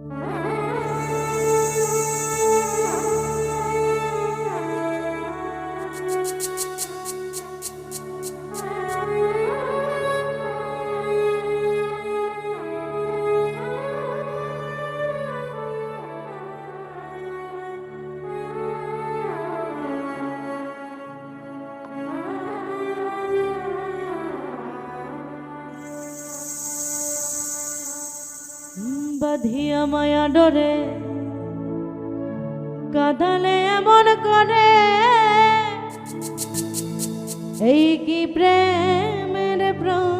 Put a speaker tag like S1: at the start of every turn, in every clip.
S1: Mm-hmm. বাধিয়া মায়া ডরে কাদালে এমন করে। এই কি প্রেমের প্রতিদান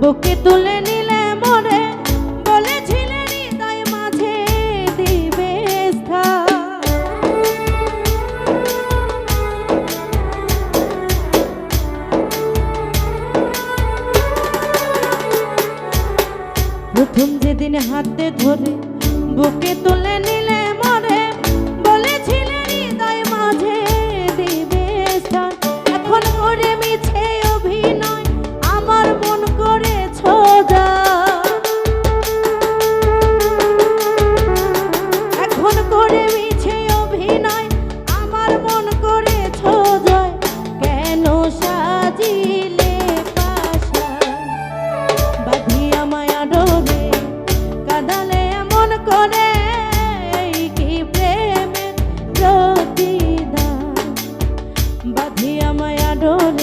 S1: বুকে তুলে নিলে মরে বলেছিলে হৃদয় মাঝে দিবে। প্রথম যেদিন হাতে ধরে বুকে তুলে মায়া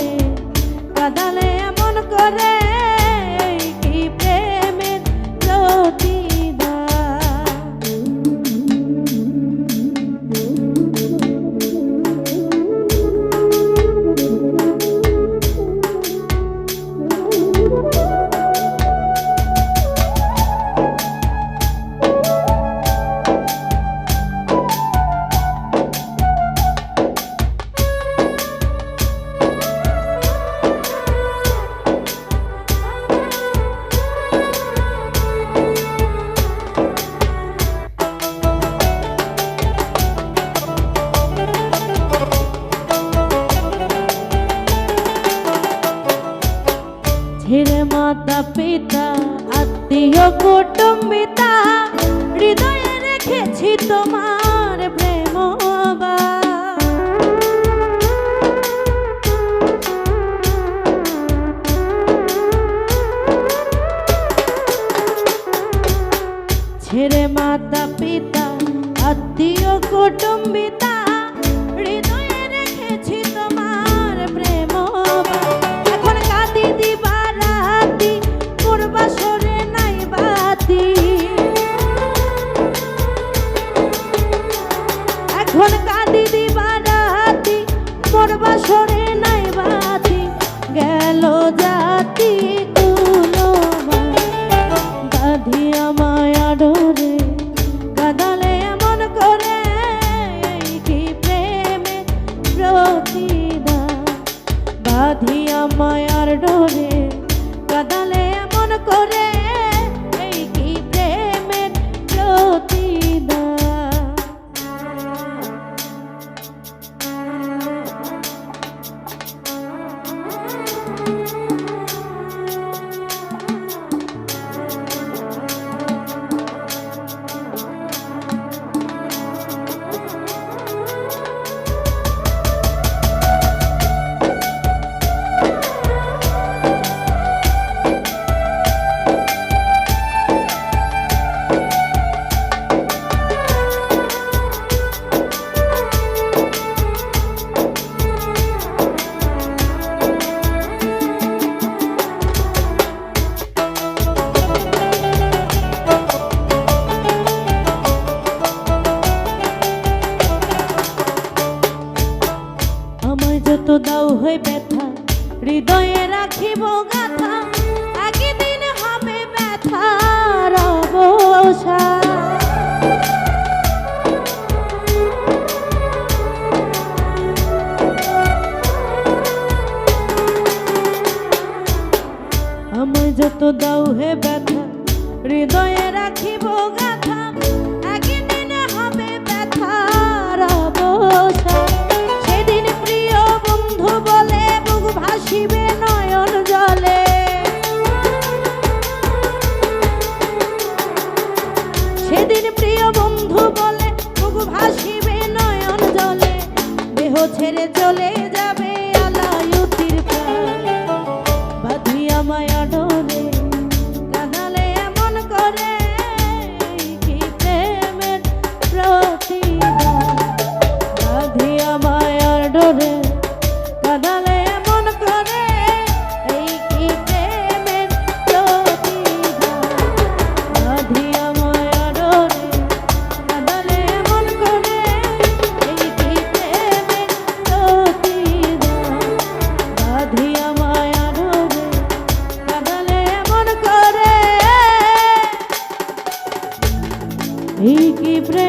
S1: ছেড়ে মাতা পিতা আত্মীয় কুটুম্বিতা হৃদয়ে যত দাও হয়ে ব্যথা হৃদয়ে রাখিব গাথা। একদিন হবে ব্যথার অবসান। He a breath.